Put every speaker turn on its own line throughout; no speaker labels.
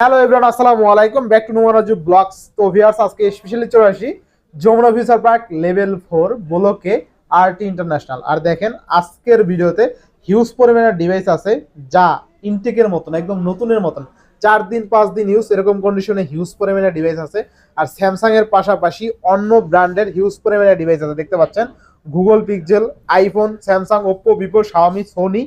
Hello everyone আসসালামু আলাইকুম। Back to নোমারাজু ব্লগস তো ভিউয়ার্স আজকে স্পেশালি চলে আসি Jamuna future park level four ব্লকে আরটি ইন্টারন্যাশনাল আর দেখেন, আজকের ভিডিওতে হিউজ পরিমাণের ডিভাইস আছে যা ইনটেকের মতন, একদম নতুনের মতন। চার দিন, পাঁচ দিন ইউজ এরকম কন্ডিশনে হিউজ পরিমাণের ডিভাইস আছে। আর স্যামসাং এর পাশাপাশি অন্য ব্র্যান্ডের হিউজ পরিমাণের ডিভাইস আছে। দেখতে পাচ্ছেন Google Pixel iPhone Samsung Oppo Vivo Xiaomi Sony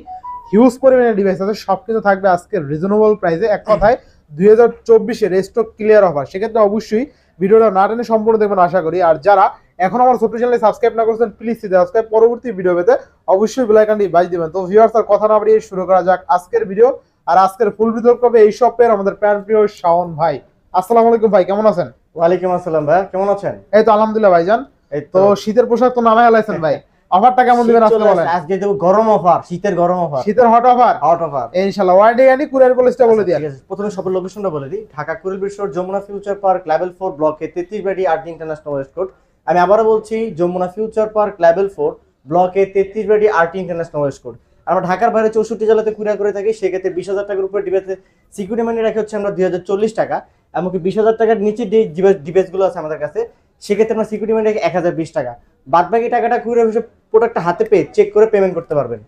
huge পরিমাণের ডিভাইস আছে। সব কিছু থাকবে আজকে রিজনেবল প্রাইসে এক কথায় দুই হাজার চব্বিশের স্টক ক্লিয়ার অফার সেক্ষেত্রে অবশ্যই ভিডিওটা না টেনে সম্পূর্ণ দেখবেন আশা করি। আর যারা এখন আমার ছোট্ট চ্যানেলে সাবস্ক্রাইব না করছেন প্লিজ সাবস্ক্রাইব পরবর্তী ভিডিও পেতে অবশ্যই বেলাইকানটি বাজ দিবেন। তো ভিউয়ার্স আর কথা না বাড়িয়ে শুরু করা যাক আজকের ভিডিও আর আজকের ফুল ভিডিও করবে এই শপের আমাদের প্যান প্রিয় শাওন ভাই। আসসালামু আলাইকুম ভাই কেমন আছেন?
ওয়ালাইকুম আসসালাম ভাই কেমন আছেন?
এই তো আলহামদুলিল্লাহ ভাইজান।
এই
তো। শীতের পোশাক তো নামে আলাইছেন ভাই। অফারটা কেমন দিবেন আজকে বলেন?
আজকে দেবো গরম অফার শীতের গরম অফার।
শীতের হট অফার
হট অফার
ইনশাআল্লাহ ওয়ারেন্টি গ্যারান্টি কুরিয়ার পলিসিটা বলে দিন
প্রথমে সবার লোকেশনটা বলে দিই। ঢাকা কুরিল বিশ্বর Jamuna future park level four ব্লকে তেত্রিশ বাড়ি আর্ট ইন্টারন্যাশনাল ওয়েস্ট কোড আমি আবারও বলছি Jamuna future park level four ব্লকে তেত্রিশ বাড়ি আর্ট ইন্টারন্যাশনাল ওয়েস্ট কোড আমরা ঢাকার বাইরে চৌষট্টি জেলাতে কুরিয়ার করে থাকি সেক্ষেত্রে বিশ হাজার টাকার উপরে ডিভাইসে সিকিউরিটি মানি রাখি হচ্ছে আমরা দুই হাজার চল্লিশ টাকা এমনকি বিশ হাজার টাকার নিচে যে ডিভাইসগুলো আছে আমাদের কাছে। সেক্ষেত্রে আমরা সিকিউরিটি মানি রেখে এক হাজার বিশ টাকা। বাদ বাকি টাকাটা কুরিয়ার হিসেবে প্রোডাক্টটা হাতে পেয়ে চেক করে পেমেন্ট করতে পারবেন।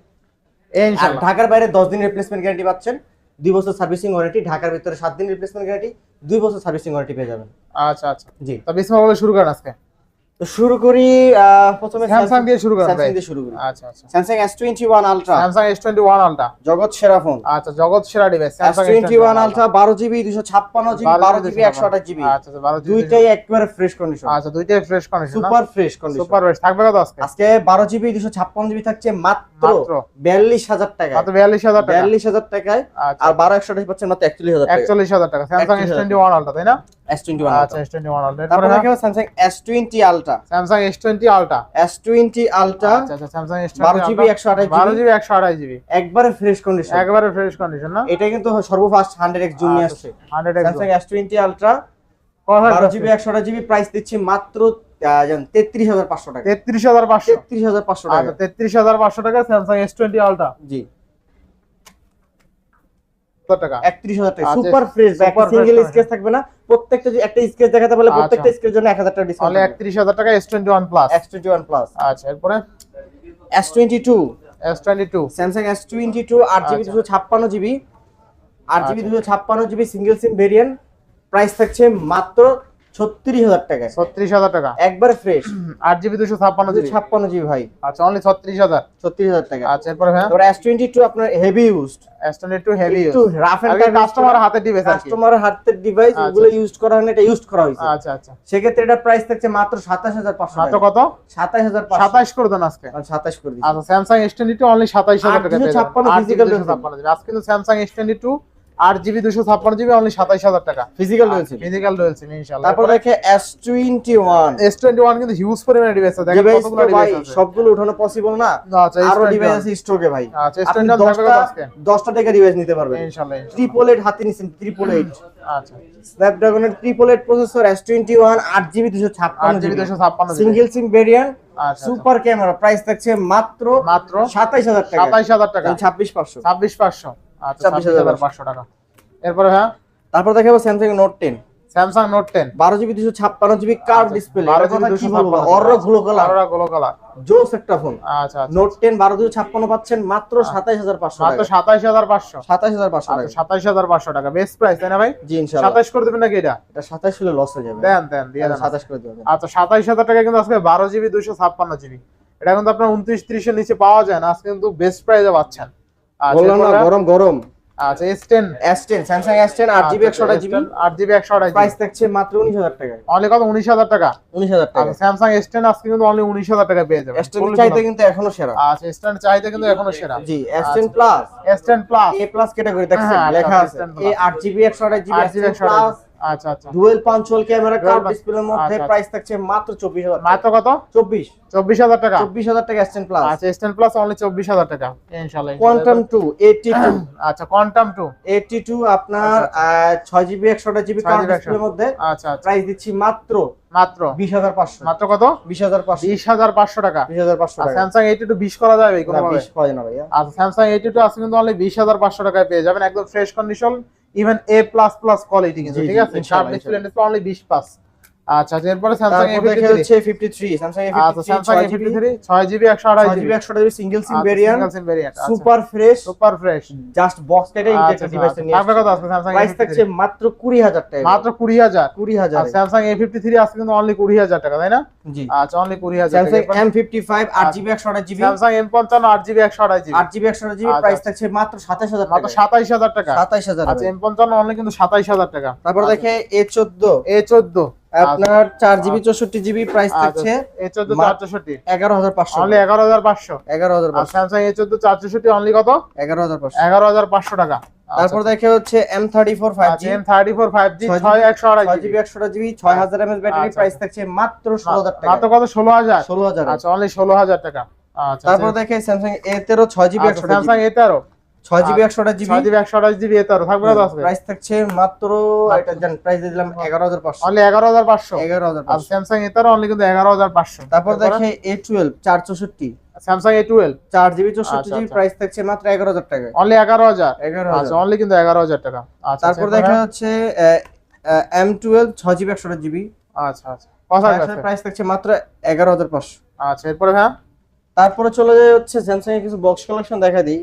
ঢাকার বাইরে দশ দিন রিপ্লেসমেন্ট গ্যারান্টি পাচ্ছেন। দুই বছর সার্ভিসিং ওয়ারেন্টি ঢাকার ভিতরে সাত দিন রিপ্লেসমেন্ট গ্যারান্টি দুই বছর সার্ভিসিং ওয়ারেন্টি পেয়ে যাবেন।
আচ্ছা আচ্ছা।
জি।
তো বিসমিল্লাহ শুরু করেন আজকে।
তো শুরু করি প্রথমে
স্যামসাং দিয়ে শুরু করেন
স্যামসাং দিয়ে শুরু করি।
আচ্ছা আচ্ছা।
Samsung S twenty one ultra
Samsung S21 ultra
জগৎ সেরা ফোন
আচ্ছা জগৎ সেরা ডিভাইস
টোয়েন্টি ওয়ান আলট্রা আঠাশ জিবি
আচ্ছা আচ্ছা
দুইটাই একবারে ফ্রেশ কন্ডিশন
আচ্ছা দুইটাই fresh condition
super fresh condition
super বেশ থাকবে কত আজকে?
আজকে বারো জিবি থাকছে মাত্র
মাত্র।
বিয়াল্লিশ হাজার টাকা
মাত্র 42000 টাকা।
বিয়াল্লিশ হাজার টাকায়।
আচ্ছা।
আর বারো একশো আঠাশ পাচ্ছেন মাত্র একচল্লিশ হাজার টাকা।
41000 টাকা স্যামসাং
41,000
S21 আলট্রা তাই না?
এস টোয়েন্টি ওয়ান
আচ্ছা S21 আলট্রা
তারপরে
তারপরে
দেখো Samsung S twenty ultra
Samsung S20 ultra
S twenty ultra
আচ্ছা আচ্ছা স্যামসাং S20
বারো জিবি একশো আঠাশ
12
জিবি
জিবি 128 জিবি
একবারে ফ্রেশ কন্ডিশন
একবারে ফ্রেশ কন্ডিশন না?
এটা কিন্তু সর্বফাস্ট হান্ড্রেড এক্স জুম নিয়ে আসছে।
100 X
Samsung S twenty ultra
কথা
বারো জিবি একশো আঠাশ জিবি প্রাইস দিচ্ছি মাত্র তেত্রিশ হাজার পাঁচশো টাকা।
33500
তেত্রিশ হাজার পাঁচশো টাকা।
আচ্ছা 33500 টাকা স্যামসাং S20 আলট্রা
জি।
টাকা।
একত্রিশ হাজার টাকা।
আচ্ছা,
super fresh
super
single scratch থাকবে না। প্রত্যেকটা যে একটা স্কেচ দেখাতে পারলে
আচ্ছা।
প্রত্যেকটা স্কেচের জন্য এক হাজার টাকা
তাহলে 31000 টাকা S21 plus
S twenty one plus
আচ্ছা এরপরে?
S twenty two
S22
Samsung S twenty two আট জিবি
আচ্ছা।
দুশো ছাপ্পান্ন জিবি আট জিবি
আচ্ছা।
দুশো ছাপ্পান্ন GB single SIM variant price থাকছে মাত্র ছত্রিশ হাজার টাকায়।
36000 টাকা।
একবারে ফ্রেশ
8 জিবি 256 জিবি?
ছাপ্পান্ন জিবি ভাই।
আচ্ছা অনলি 36000
ছত্রিশ হাজার টাকা।
আচ্ছা এরপরে
তারপর এস টোয়েন্টি টু আপনার হেভি ইউজড
S22 হেভি
একটু রাফ এন্ড
কাস্টমার হাতে ডিভাইস
কাস্টমার হাতের ডিভাইস
আচ্ছা,
ওগুলো ইউজ করা হয় না এটা ইউজ করা হয়েছে।
আচ্ছা আচ্ছা।
সেক্ষেত্রে এটা প্রাইস থাকছে মাত্র সাতাশ হাজার পাঁচশো
মাত্র কত?
সাতাশ হাজার পাঁচশো।
27 করে দেন আজকে।
সাতাশ করে
আচ্ছা স্যামসাং S22 অনলি 27000 টাকা
856 physical
আজকে কিন্তু Samsung S22 8 GB 256 GB only 27000 টাকা।
ফিজিক্যাল রয়েছে।
ফিজিক্যাল রয়েছে ইনশাআল্লাহ
তারপর দেখে এস টোয়েন্টি ওয়ান
S21 কিন্তু হিউজ পরিমাণে ডিভাইস আছে। দেখেন কতগুলো ডিভাইস আছে।
সবগুলো উঠানো পসিবল না?
আচ্ছা আরও
ডিভাইস আছে স্টকে ভাই।
আচ্ছা
আপনি
S21 থাকবে আজকে?
দশটা টাকা ডিভাইস নিতে পারবেন।
ইনশাআল্লাহ ইনশাআল্লাহ।
ট্রিপল এইট হাতে নিচ্ছেন ট্রিপল এইট
আচ্ছা।
স্ন্যাপড্রাগনের triple eight processor S twenty one আট জিবি দুশো ছাপ্পান্ন
GB.
GB
256
single SIM variant
আচ্ছা
সুপার ক্যামেরা প্রাইস থাকছে মাত্র
মাত্র
সাতাইশ হাজার টাকা।
27000 টাকা।
ছাব্বিশ পাঁচশো।
26500 আচ্ছা
26,500
26500 টাকা। এরপরে হ্যাঁ?
তারপর দেখাবো Samsung note ten
Samsung note 10
বারো জিবি দুশো ছাপ্পান্ন জিবি কার্ভ ডিসপ্লে
12 জিবি 256
অরগুলো কালার
আরোরা কালার
জোস একটা ফোন
আচ্ছা আচ্ছা
নোট টেন বারো দুশো ছাপ্পান্ন পাচ্ছেন মাত্র সাতাইশ হাজার পাঁচশো
মাত্র
টাকা
27500
সাতাইশ হাজার পাঁচশো
আচ্ছা
টাকা।
27500 টাকা। বেস্ট প্রাইস তাই না ভাই?
জি ইনশাআল্লাহ।
27 করে দিবেন নাকি এটা?
এটা সাতাইশ হলে লস হয়ে যাবে।
দেন দেন দিয়ে দেন।
সাতাশ করে দেবেন।
আচ্ছা 27000 টাকা কিন্তু আজকে 12 জিবি 256 জিবি। এটা কিন্তু আপনার 29 30 এর নিচে পাওয়া যায় না। আজকে কিন্তু বেস্ট প্রাইসে পাচ্ছেন। আচ্ছা আচ্ছা,
বললাম না গরম গরম।
আচ্ছা S10
S10 Samsung S10 8GB
128GB 8GB 128GB
price থাকছে মাত্র 19000 টাকা
অনলি কত? 19000 টাকা?
19000 টাকা।
আচ্ছা, Samsung S10 আজকে কিন্তু অনলি 19000 টাকা পেয়ে যাবেন
S10 চাইতে কিন্তু এখনও সেরা।
আচ্ছা S10 চাইতে কিন্তু এখনও সেরা।
জি S10 plus
S10 plus
A plus category দেখছেন?
হ্যাঁ,
লেখা
আচ্ছা,
আছে। A
8GB
128GB 8GB
128GB আচ্ছা আচ্ছা।
ডুয়েল পাঞ্চুয়াল ক্যামেরা কার্ভ ডিসপ্লের মধ্যে
আচ্ছা,
প্রাইস থাকছে মাত্র
মাত্র কত?
চব্বিশ।
24000 টাকা?
চব্বিশ হাজার টাকা এস প্লাস
আচ্ছা S10 প্লাস অনলি 24000 টাকা। ইনশাআল্লাহ
কোয়ান্টাম টু এইটটি টু
আচ্ছা কোয়ান্টাম 2
এইটটি টু আপনার আহ, ছয় জিবি একশো জিবি
6
কার্ভ ডিসপ্লের মধ্যে
আচ্ছা আচ্ছা।
প্রাইস দিচ্ছি মাত্র
মাত্র।
বিশ হাজার পাঁচশো।
মাত্র কত?
বিশ হাজার পাঁচশো।
20500 টাকা।
বিশ হাজার পাঁচশো
আর
টাকা।
স্যামসাং 82 20 করা যাবে কোনো
না ভাইয়া।
আচ্ছা স্যামসাং 82 আছে কিন্তু অনলি 20500 টাকায় পেয়ে যাবেন। একদম fresh condition even A plus plus quality কিন্তু ঠিক আছে? শার্প ডিসপ্লে অনলি 20 পাস আচ্ছা আচ্ছা এরপরে স্যামসাং
তারপর দেখে
A53
হচ্ছে 53 স্যামসাং
আচ্ছা Samsung
A53
A53 6GB 128GB
128GB single SIM variant
single SIM variant
super fresh
super fresh
just box কেটে
আচ্ছা।
একটা ডিভাইস নিয়ে
থাকবে কত আজকে স্যামসাং
প্রাইস থাকছে মাত্র 20000 টাকা।
মাত্র 20000
20000
আর স্যামসাং A53 আজকে কিন্তু অনলি 20000 টাকা তাই না?
জি।
আচ্ছা অনলি 20000
স্যামসাং
টাকা।
M55 8GB 128GB
Samsung M55 8GB 128GB
8GB 128GB
আচ্ছা,
প্রাইস
আচ্ছা।
থাকছে মাত্র 27000
মাত্র
টাকা
27000 টাকা।
27000
আচ্ছা M55 অনলি কিন্তু 27000 টাকা।
তারপর দেখে A14
A14
আপনার 4GB 64GB প্রাইস থাকছে
A14
মা-
464
11500
অনলি 11500 আর
11500
স্যামসাং A14 464 অনলি কত?
11500
11500 টাকা।
তারপর দেখে হচ্ছে M34 5G
M34 5G
6GB
6128GB
6GB 128GB 6000 mAh battery
আচ্ছা।
প্রাইস থাকছে মাত্র 16000 টাকা
মাত্র কত? 16000
16000
আচ্ছা অনলি 16000 টাকা। আচ্ছা
তারপর দেখে স্যামসাং A13 6GB
আচ্ছা, Samsung
128GB
A13
6GB 128GB
6GB 128GB A13 থাকবে কত আজকে?
প্রাইস থাকছে মাত্র এটা জান প্রাইস দিয়ে দিলাম 11500
অনলি 11500 আর স্যামসাং A13 অনলি কিন্তু 11500
তারপর দেখে A12 464
স্যামসাং A12
4GB
আচ্ছা,
64GB
আচ্ছা।
প্রাইস থাকছে মাত্র 11000 টাকা
অনলি 11000
11000
আচ্ছা অনলি কিন্তু 11000 টাকা। আচ্ছা
তারপর? দেখা হচ্ছে M12 6GB 128GB
আচ্ছা আচ্ছা। আছে।
প্রাইস থাকছে মাত্র 11500
আচ্ছা এরপরে
তারপরে চলে যায় হচ্ছে স্যামসাং এর কিছু বক্স কালেকশন দেখা দিই।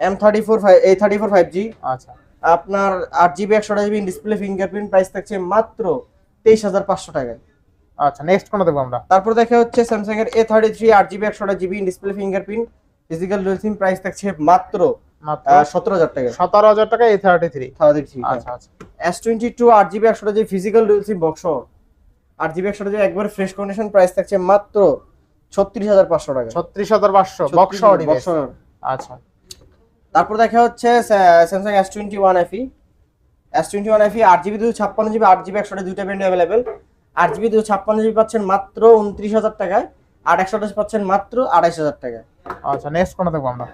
M34 A34 5G
আচ্ছা।
আপনার 8GB 128GB display fingerprint price থাকছে মাত্র 23500 টাকায়।
আচ্ছা নেক্সট দেখব আমরা?
তারপর দেখা হচ্ছে স্যামসাং এর A33 8GB 128GB display fingerprint physical dual SIM price থাকছে মাত্র সতেরো হাজার টাকা
17000 টাকা A33
থার্টি
আচ্ছা আচ্ছা।
এস টোয়েন্টি টু আট জিবি একশো GB physical dual SIM box আট জিবি একশো জিবি একবার ফ্রেশ কন্ডিশন প্রাইস থাকছে মাত্র ছত্রিশ হাজার পাঁচশো টাকা
36500 বক্স
36,000
ডিভাইস
box
আচ্ছা।
তারপর দেখা হচ্ছে Samsung S twenty one FE S twenty one FE আট জিবি দুশো ছাপ্পান্ন জিবি আট জিবি একশোটা দুইটা ব্যান্ড অ্যাভেলেবেল আট জিবি দুশো ছাপ্পান্ন জিবি পাচ্ছেন মাত্র উনত্রিশ হাজার টাকায় আর একশো আঠাশ পাচ্ছেন মাত্র আড়াইশ হাজার টাকায়।
আচ্ছা নেক্সট কোন দেখব আমরা?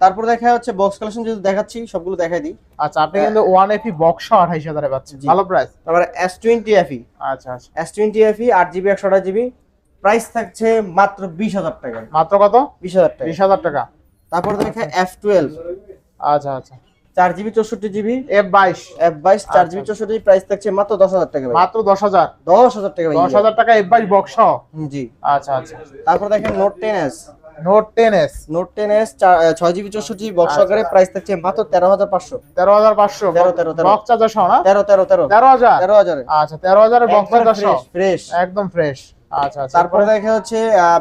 তারপর দেখা হচ্ছে বক্স কালেকশন যদি দেখাচ্ছি সবগুলো দেখাই দিই।
আচ্ছা আপনি কিন্তু 1AP বক্স 28000 এ পাচ্ছেন। ভালো প্রাইস
তারপরে এস টোয়েন্টি এফি
আচ্ছা আচ্ছা।
এস টোয়েন্টি এফি আট জিবি একশো আঠাশ জিবি প্রাইস থাকছে মাত্র বিশ হাজার টাকায়।
মাত্র কত?
বিশ হাজার টাকা
20000 টাকা।
তারপর দেখে এফ টুয়েলভ
আচ্ছা আচ্ছা।
চার জিবি চৌষট্টি জিবি
F22
এফ বাইশ চার
আচ্ছা।
জিবি চৌষট্টি প্রাইস থাকছে মাত্র দশ হাজার টাকা ভাই।
মাত্র 10000
দশ হাজার টাকা ভাই।
10000 টাকা F22 বক্স
হুম, জি।
আচ্ছা আচ্ছা।
তারপর দেখেন note ten S
note 10s
note ten S ছয় জিবি চৌষট্টি বক্স
আচ্ছা।
আকারে প্রাইস থাকছে মাত্র তেরো হাজার পাঁচশো।
13500
তেরো, তেরো, তেরো।
বক্স চার্জার সহ না?
তেরো তেরো তেরো।
13000
তেরো হাজারে।
আচ্ছা 13000 এর বক্স চার্জার
ফ্রেশ
একদম ফ্রেশ আচ্ছা আচ্ছা।
তারপরে দেখা হচ্ছে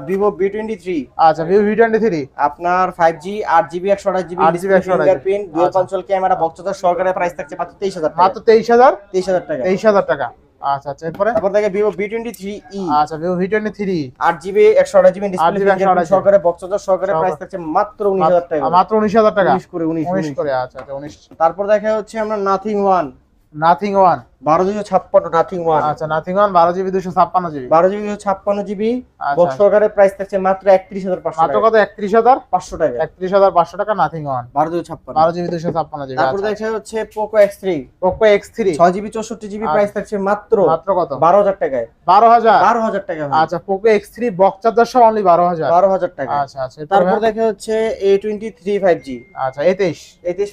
ভিভো টোয়েন্টি থ্রি
আচ্ছা ভিভো V23
আপনার ফাইভ জি আট জিবি একশো আঠাশ জিবি
8GB, 128
ফিঙ্গারপ্রিন্ট দুই। ক্যামেরা বক্স সহকারে প্রাইস থাকছে মাত্র তেইশ হাজার
মাত্র 23000
তেইশ হাজার টাকা।
23000 টাকা। আচ্ছা আচ্ছা এরপরে?
তারপর দেখে ভিভো টোয়েন্টি থ্রি ই
আচ্ছা ভিভো V23
আট জিবি একশো আঠাশ জিবি ডিসপ্লে
8GB, 128
সহকারে বক্স সহকারে
সহকারে।
প্রাইস থাকছে মাত্র উনিশ হাজার টাকা।
মাত্র 19000 টাকা?
উনিশ করে উনিশ
19 করে আচ্ছা আচ্ছা 19
তারপর দেখা হচ্ছে আমরা নাথিং ওয়ান
নাথিং ওয়ান
বারো দুশো ছাপ্পান্ন নাথিং ওয়ান
আচ্ছা নাথিং ওয়ান বারো জিবি দুশো ছাপ্পান্ন জিবি।
বারো জিবি দুশো ছাপ্পান্ন জিবি
আচ্ছা।
বক্স সহকারে প্রাইস থাকছে মাত্র একত্রিশ হাজার পাঁচশো
মাত্র কত? একত্রিশ হাজার?
পাঁচশো টাকা।
একত্রিশ হাজার পাঁচশো টাকা নাথিং ওয়ান
বারো দুশো ছাপ্পান্ন।
বারো জিবি দুশো ছাপ্পান্ন জিবি
তারপর
আচ্ছা।
দেখা হচ্ছে Poco X three
Poco X three
ছয় জিবি চৌষট্টি জিবি
আচ্ছা।
প্রাইস থাকছে মাত্র
মাত্র কত?
বারো হাজার টাকায়।
বারো হাজার?
বারো হাজার টাকা
আচ্ছা Poco X three box charger সহ অনলি বারো হাজার।
বারো হাজার টাকা
আচ্ছা আচ্ছা
তারপর
ভাই?
দেখা হচ্ছে A twenty three five G
আচ্ছা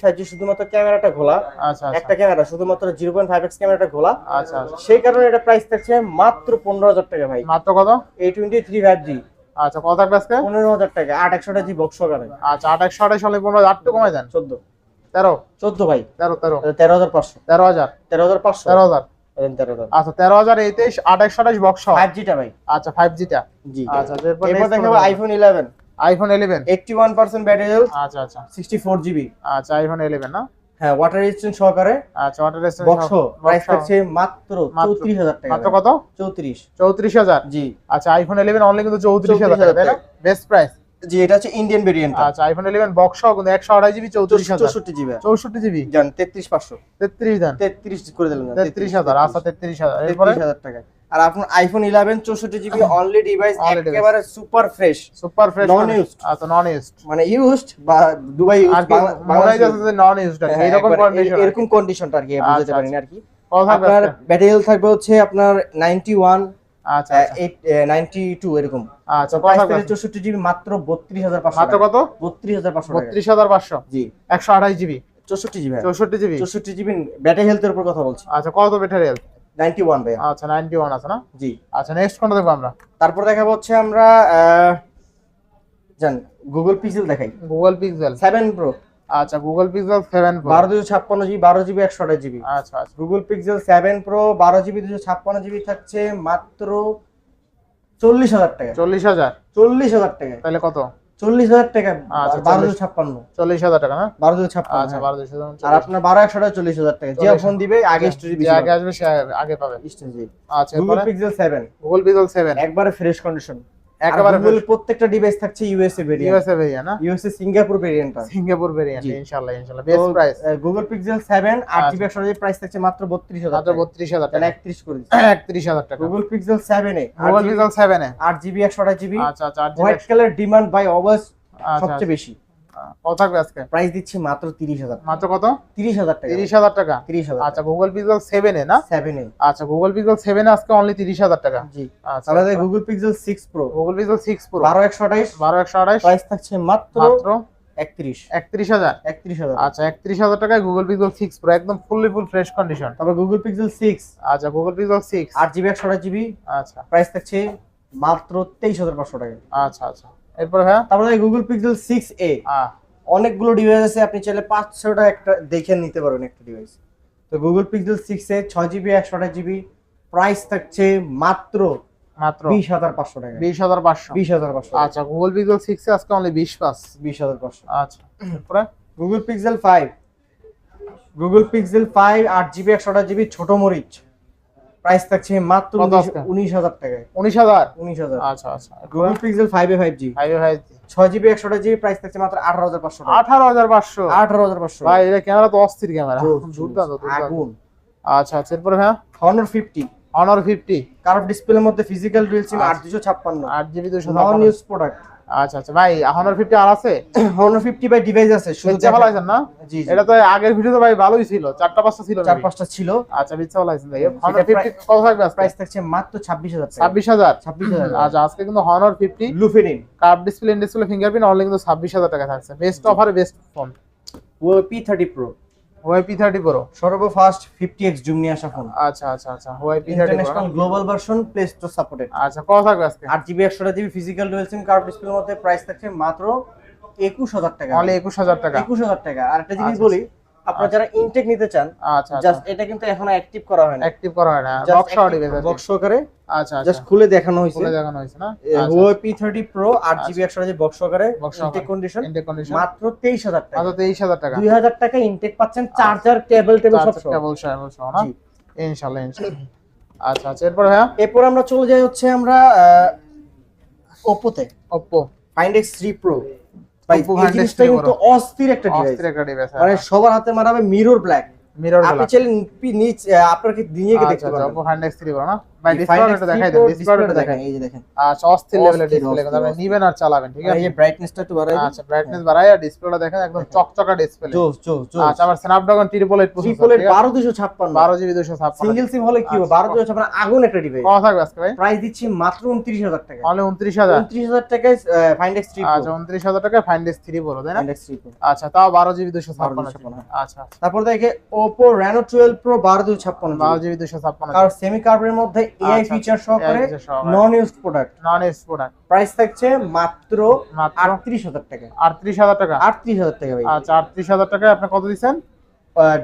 ফাইভ জি শুধুমাত্র ক্যামেরাটা খোলা
আচ্ছা
একটা
আচ্ছা
ক্যামেরা শুধুমাত্র জিরো পয়েন্ট ফাইভ এক্স ক্যামেরাটা খোলা।
আচ্ছা আচ্ছা।
সেই কারণে এটা প্রাইস থাকছে মাত্র পনেরো হাজার টাকা ভাই।
মাত্র কত?
A twenty three five G
আচ্ছা কত থাকবে আজকে?
পনেরো হাজার টাকা আট একশোটা জি বক্স সহকারে
আচ্ছা আট একশো আঠাশ হলে পনেরো আট কমাই দেন।
চোদ্দ।
তেরো?
চোদ্দ ভাই।
তেরো তেরো।
তেরো হাজার পাঁচশো।
তেরো হাজার?
তেরো হাজার পাঁচশো।
তেরো হাজার?
হাজার।
আচ্ছা তেরো হাজার তেইশ একশো আঠাশ বক্স
ফাইভ জিটা ভাই।
আচ্ছা ফাইভ জিটা
জি।
আচ্ছা এরপর
এরপর দেখাবো iPhone eleven
iPhone eleven
eighty one percent battery health
আচ্ছা আচ্ছা।
সিক্সটি ফোর জিবি
আচ্ছা আইফোন ইলেভেন না?
হ্যাঁ ওয়াটার রেজিস্ট্যান্ট সহকারে
আচ্ছা ওয়াটার
বক্স প্রাইস থাকছে মাত্র
মাত্র-
চৌত্রিশ হাজার টাকা
মাত্র কত?
চৌত্রিশ।
চৌত্রিশ হাজার?
জি।
আচ্ছা আইফোন ইলেভেন অনলি কিন্তু চৌত্রিশ হাজার
34,000
টাকা তাই না? বেস্ট প্রাইস
জি এটা হচ্ছে ইন্ডিয়ান ভেরিয়েন্ট
আচ্ছা আইফোন ইলেভেন বক্স সহ কিন্তু একশো আড়াই জিবি চৌত্রিশ হাজার।
চৌষট্টি জিবি
চৌষট্টি জিবি
জান তেত্রিশ পাঁচশো।
তেত্রিশ দেন।
তেত্রিশ করে দিলেন না,
তেত্রিশ হাজার আচ্ছা তেত্রিশ হাজার। এরপরে?
তেত্রিশ হাজার টাকা আর আপনার আইফোন ইলেভেন চৌষট্টি জিবি অনলি ডিভাইস একেবারে super fresh
super fresh
Non-used।
আচ্ছা নন ইউজড
মানে ইউজড বা দুবাই
আর
ইউজ
কি মনে হয় যে নন ইউজড এরকম কন্ডিশন
এরকম কন্ডিশনটা আর কি বুঝতে পারেন আর কি। আপনার ব্যাটারি হেলথ থাকবে হচ্ছে আপনার নাইনটি ওয়ান
আচ্ছা। আচ্ছা।
এরকম।
আচ্ছা
চৌষট্টি জিবি মাত্র
মাত্র কত?
জি।
GB
GB
GB
GB battery হেলথের উপর কথা বলছি।
আচ্ছা কত ব্যাটারি হেলথ
নাইনটি ওয়ান
আচ্ছা নাইনটি ওয়ান আছে না?
জি।
আচ্ছা নেক্সট কোনটা দেখব আমরা?
তারপর দেখাবো হচ্ছে আমরা জান গুগল পিক্সেল দেখাই।
গুগল পিক্সেল
সেভেন প্রো
আচ্ছা গুগল পিক্সেল সেভেন
বারো দুশো ছাপ্পান্ন জিবি বারো জিবি একশো আঠাশ জিবি।
আচ্ছা আচ্ছা।
গুগল পিক্সেল সেভেন প্রো বারো জিবি দুশো ছাপ্পান্ন জিবি থাকছে মাত্র চল্লিশ হাজার টাকা।
চল্লিশ হাজার?
চল্লিশ হাজার টাকা
তাহলে কত?
চল্লিশ হাজার টাকা
আচ্ছা,
বারো দুশো
40
ছাপ্পান্ন।
চল্লিশ হাজার টাকা না?
বারোশো ছাপ্পান্ন
আচ্ছা
হ্যাঁ। আর আপনার বারো একশো টাকা চল্লিশ হাজার টাকা। যে
40
ফোন দিবে আগে স্টোরি
আগে আসবে সে আগে পাবে। আচ্ছা
Google Pixel seven
Google Pixel seven
একবারে ফ্রেশ কন্ডিশন
একেবারে
প্রত্যেকটা ডিভাইস থাকছে ইউএসএ ভেরিয়েন্ট
ইউএসএ ভেরিয়েন্ট না?
USA Singapore variant
Singapore variant. ইনশাআল্লাহ ইনশাআল্লাহ best price
Google Pixel seven আট
আচ্ছা।
জিবি একশো প্রাইস থাকছে মাত্র বত্রিশ হাজার
মাত্র বত্রিশ হাজার টাকা।
একত্রিশ করে
একত্রিশ হাজার টাকা।
Google Pixel seven A
Google Pixel seven A.
আট জিবি একশো আঠাশ জিবি
আচ্ছা আচ্ছা
হোয়াইট কালার ডিমান্ড বাই অবাস
আচ্ছা
সবচেয়ে বেশি।
কত থাকবে আজকে?
প্রাইস দিচ্ছি মাত্র তিরিশ হাজার
মাত্র কত?
তিরিশ হাজার টাকা।
তিরিশ হাজার টাকা?
তিরিশ হাজার
আচ্ছা গুগল পিক্সেল সেভেন এ না?
Seven A.
আচ্ছা গুগল পিক্সেল সেভেন এ আজকে অনলি তিরিশ হাজার টাকা।
জি।
আচ্ছা।
তাহলে Google Pixel six pro
Google Pixel six pro
বারো একশো আঠাইশ
বারো একশো আঠাইশ
প্রাইস থাকছে মাত্র
মাত্র
একত্রিশ।
একত্রিশ হাজার।
একত্রিশ হাজার।
আচ্ছা একত্রিশ হাজার টাকায় গুগল পিক্সেল সিক্স প্রো একদম ফুললি ফুল ফ্রেশ কন্ডিশন
তারপর গুগল পিক্সেল সিক্স
আচ্ছা গুগল পিক্সেল সিক্স
আট জিবি একশো আঠাশ জিবি
আচ্ছা।
প্রাইস থাকছে মাত্র তেইশ হাজার পাঁচশো টাকা।
আচ্ছা আচ্ছা। এরপরে হ্যাঁ?
তারপরে গুগল পিক্সেল সিক্স এ অনেকগুলো ডিভাইস আছে আপনি চাইলে পাঁচশোটা একটা দেখে নিতে পারবেন একটা ডিভাইস তো গুগল পিক্সেল সিক্স এ ছয় জিবি একশো আঠাশ জিবি প্রাইস থাকছে মাত্র
মাত্র।
বিশ হাজার পাঁচশো টাকা।
বিশ হাজার পাঁচশো।
বিশ হাজার পাঁচশো
আচ্ছা গুগল পিক্সেল সিক্স এ আজকে অনলি বিশ পাস
বিশ হাজার পাঁচশো।
আচ্ছা এরপরে?
Google Pixel five Google Pixel five আট জিবি একশো আঠাশ জিবি ছোট মরিচ। প্রাইস থাকছে মাত্র? উনিশ হাজার টাকায়।
উনিশ হাজার?
উনিশ হাজার।
আচ্ছা আচ্ছা।
Google Pixel five A five G
five five
ছয় জিবি একশো আঠাশ জিবি প্রাইস থাকছে মাত্র আঠারো হাজার পাঁচশো
আঠারো হাজার পাঁচশো?
আঠারো হাজার পাঁচশো।
ভাই এটা ক্যামেরা তো অস্থির ক্যামেরা দুর্দান্ত
আগুন।
আচ্ছা আচ্ছা এরপরে হ্যাঁ
Honor fifty
Honor fifty
curve ডিসপ্লের মধ্যে ফিজিক্যাল ডুয়েল সিম আট। দুশো ছাপ্পান্ন।
আট জিবি দুশো
নন ইউজ প্রোডাক্ট
আচ্ছা আচ্ছা। ভাই অনার ফিফটি আর আছে?
হনার ফিফটি বাই ডিভাইস আছে শুধু
বেচে ফেলাইছেন না?
জি।
এটা তো আগের ভিডিও তো ভাই ভালোই ছিল। চারটা পাঁচটা ছিল
চার পাঁচটা ছিল।
আচ্ছা বেচে ফেলাইছেন ভাই।
সেটা
অনার ফিফটি কত থাকবে
প্রাইস থাকছে মাত্র ছাব্বিশ হাজার টাকা।
ছাব্বিশ হাজার?
ছাব্বিশ হাজার
আচ্ছা আজকে কিন্তু Honor fifty
লুফেনিন
curve display display fingerprint only কিন্তু ছাব্বিশ হাজার টাকা থাকছে। বেস্ট অফারে best phone
O P thirty pro
thirty pro
সর্বফার্স্ট fifty X zoom নিয়ে আসা ফোন
আচ্ছা আচ্ছা আচ্ছা Y P thirty
international global version Play Store supported
আচ্ছা কত থাকবে আজকে।
আট জিবি একশো GB physical dual SIM curve ডিসপ্লের মধ্যে প্রাইস থাকছে মাত্র একুশ হাজার টাকা।
মানে একুশ হাজার টাকা।
একুশ হাজার টাকা। আর একটা জিনিস
আচ্ছা,
বলি আপনারা যারা ইনটেক নিতে চান
আচ্ছা আচ্ছা।
জাস্ট এটা কিন্তু এখনও অ্যাক্টিভ করা হয় না
অ্যাক্টিভ করা হয় না। বক্স আউট ডিভাইস
বক্স সহকারে
আচ্ছা আচ্ছা।
জাস্ট খুলে দেখানো হয়েছে।
খুলে দেখানো হয়েছে না?
প্রো আট জিবি একশো জিবি বক্স সহকারে ইনটেক কন্ডিশন
ইন্টেক কন্ডিশন
মাত্র তেইশ হাজার টাকা।
মাত্র তেইশ হাজার টাকা।
দুই হাজার টাকা ইনটেক পাচ্ছেন চার্জার কেবল টেবিল সব সহ।
কেবল কেবল সহ না। ইনশাআল্লাহ ইনশাআল্লাহ। আচ্ছা আচ্ছা। এরপর হ্যাঁ
এরপর আমরা চলে যাই হচ্ছে আমরা
Oppo
find X three pro ভাই
Oppo
এই জিনিসটা কিন্তু অস্থির একটা ডিভাইস
ডিভাইস
মানে সবার হাতে মারাবে মিরর ব্ল্যাক
মিরর
আপনি চাইলে নিচ আপনাকে দিয়ে
আচ্ছা
দেখতে
আচ্ছা
পারবেন?
Oppo Find X3 বলো না? ভাই
এই
ডিসপ্লে
Find
এটা
X3
দেখাই দেন
ডিসপ্লেটা
দেখেন
দেখেন এই যে দেখেন।
আচ্ছা অস্থির লেভেলের ডিসপ্লে কিন্তু আপনি নিবেন আর চালাবেন ঠিক আছে?
এই যে ব্রাইটনেসটা একটু বাড়াই
আচ্ছা ব্রাইটনেস বাড়াই আর ডিসপ্লেটা দেখেন একদম চকচকা ডিসপ্লে
জোস জোস জোস।
আচ্ছা আবার স্ন্যাপড্রাগন ট্রিপল এইট প্রসেসর
ট্রিপলের বারো দুশো ছাপ্পান্ন।
বারো জিবি দুশো ছাপ্পান্ন।
সিঙ্গেল সিম হলে কি হবে?
আচ্ছা।
বারো দুশো ছাপ্পান্ন আগুন একটা ডিভাইস
কত থাকবে আজকে ভাই?
প্রাইস দিচ্ছি মাত্র উনত্রিশ হাজার টাকা। টাকায় ফাইন্ড এক্স
আচ্ছা উনত্রিশ হাজার টাকা ফাইন ডিস থ্রি বলো তাই না?
ফাইন্ড এক্স থ্রি
আচ্ছা তাও বারো জিবি দুশো ছাপ্পান্ন
12
আচ্ছা আচ্ছা।
তারপর দেখে ওপো রেনো টুয়েলভ প্রো বারো দুশো ছাপ্পান্ন
বারো জিবি ছাপ্পান্ন
কারণ সেমি কার্বের মধ্যে এআই
আচ্ছা,
ফিচার সহকারে
feature
non use product
non exporter
price থাকছে মাত্র
মাত্র
আটত্রিশ হাজার টাকা।
আটত্রিশ হাজার টাকা?
আটত্রিশ হাজার টাকা ভাই।
আচ্ছা আটত্রিশ হাজার টাকায় আপনি কত দিচ্ছেন?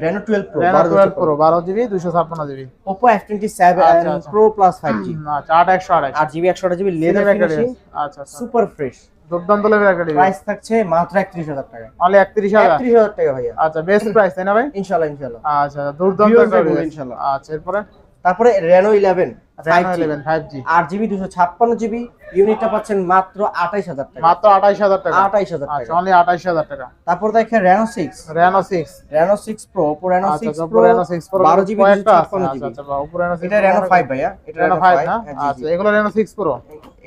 Reno twelve pro
Reno twelve pro বারো জিবি দুশো ছাপ্পান্ন GB
Oppo F twenty seven
আচ্ছা, আচ্ছা।
প্রো প্লাস ফাইভ জি
আচ্ছা আট একশো আড়াই
আট জিবি একশো জিবি লেদার ফিনিশিং
আচ্ছা আচ্ছা।
সুপার ফ্রেশ
দুর্দান্ত লেভেল একটা ডিভাইস
প্রাইস থাকছে মাত্র একত্রিশ হাজার টাকা।
অনলি একত্রিশ হাজার?
একত্রিশ হাজার টাকা ভাইয়া।
আচ্ছা বেস্ট প্রাইস তাই না ভাই?
ইনশাল্লাহ ইনশাল্লাহ।
আচ্ছা দুর্দান্ত একটা
দেখব
আচ্ছা এরপরে?
তারপরে রেনো ইলেভেন
ফাইভ জি
আট জিবি দুশো ছাপ্পান্ন জিবি ইউনিটটা পাচ্ছেন মাত্র আঠাইশ হাজার টাকা।
মাত্র আঠাইশ হাজার টাকা।
আঠাইশ হাজার
আচ্ছা
টাকা।
অনলি আঠাইশ হাজার টাকা।
তারপর দেখেন Reno six
Reno six
Reno six pro Oppo Reno six pro
Reno six pro
বারো জিবি ছাপ্পান্ন জিবি
রেনো
এটা রেনো ফাইভ ভাইয়া। এটা
রেনো ফাইভ। আচ্ছা এগুলো রেনো সিক্স প্রো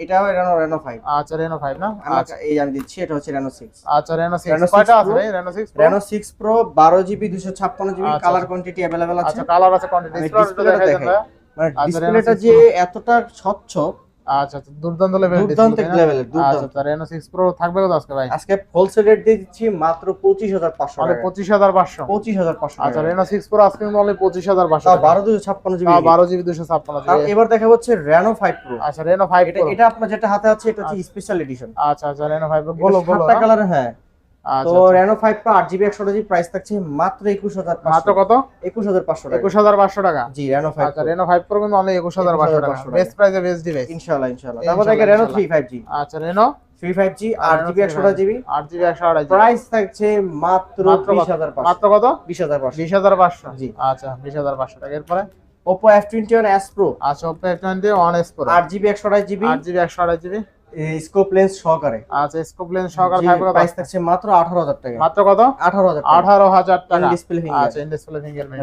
এটাও রেনো রেনো 5
আচ্ছা রেনো 5 না? আচ্ছা।
এই আমি দিচ্ছি এটা হচ্ছে রেনো 6
আচ্ছা রেনো সিক্স
Reno 6
কয়টা আছে রে? Reno six
Reno six pro বারো জিবি দুশো ছাপ্পান্ন জিবি
আচ্ছা,
কালার
আচ্ছা।
কোয়ান্টিটি अवेलेबल আছে।
আচ্ছা কালার আছে কোয়ান্টিটি ডিসপ্লে
ডিসপ্লেটা
দেখাই
মানে
আচ্ছা,
ডিসপ্লেটা যে এতটা স্বচ্ছ
আচ্ছা আচ্ছা দুর্দান্ত লেভেল
দুর্দান্ত লেভেলের
আচ্ছা
দুর্দান্ত।
আচ্ছা রেনো 6 প্রো থাকবে কত আজকে ভাই?
আজকে হোলসেল রেট দিয়ে দিচ্ছি মাত্র পঁচিশ হাজার পাঁচশো
তাহলে 25500
পঁচিশ হাজার পাঁচশো।
আচ্ছা রেনো 6 প্রো আজকে কিন্তু অনলি 25500
তাও বারো দুশো ছাপ্পান্ন জিবি
তাও 12 জিবি 256 জিবি
এবার দেখা হচ্ছে রেনো ফাইভ প্রো
আচ্ছা রেনো 5
এটা এটা আপনার যেটা হাতে আছে এটা হচ্ছে স্পেশাল এডিশন
আচ্ছা আচ্ছা রেনো 5 প্রো বলো বলো
সাতটা কালার হ্যাঁ। তো
আচ্ছা।
রেনো ফাইভ প্রো আট জিবি একশো জিবি প্রাইস থাকছে মাত্র একুশ হাজার
মাত্র কত?
একুশ হাজার পাঁচশো টাকা।
21500 টাকা?
জি রেনো ফাইভ
আচ্ছা রেনো 5 প্রো কিন্তু অনলি 21500 টাকা।
21500 টাকা।
বেস্ট প্রাইসে বেস্ট ডিভাইস
ইনশাল্লাহ ইনশাল্লাহ, তারপর
ইনশাল্লাহ।
থ্রি ফাইভ জি
আচ্ছা রেনো
থ্রি ফাইভ জি আট জিবি একশো জিবি
8 জিবি 128 জিবি
প্রাইস থাকছে মাত্র
মাত্র
বিশ
কত?
হাজার
মাত্র কত?
বিশ হাজার পাঁচশো।
20500
জি।
আচ্ছা 20500 টাকা। এরপরে?
ওয়ান এস প্রো
আচ্ছা Oppo F21 s Pro
আট জিবি একশো GB
8 GB 128 GB
scope lens সহকারে।
আচ্ছা স্কোপ লেন্স সহকারে থাকবে কত?
প্রাইস থাকছে মাত্র আঠারো হাজার টাকা।
মাত্র কত?
আঠারো হাজার
18000 টাকা।
ডিসপ্লে ফিঙ্গার
আচ্ছা ডিসপ্লে ফিঙ্গারপ্রিন্ট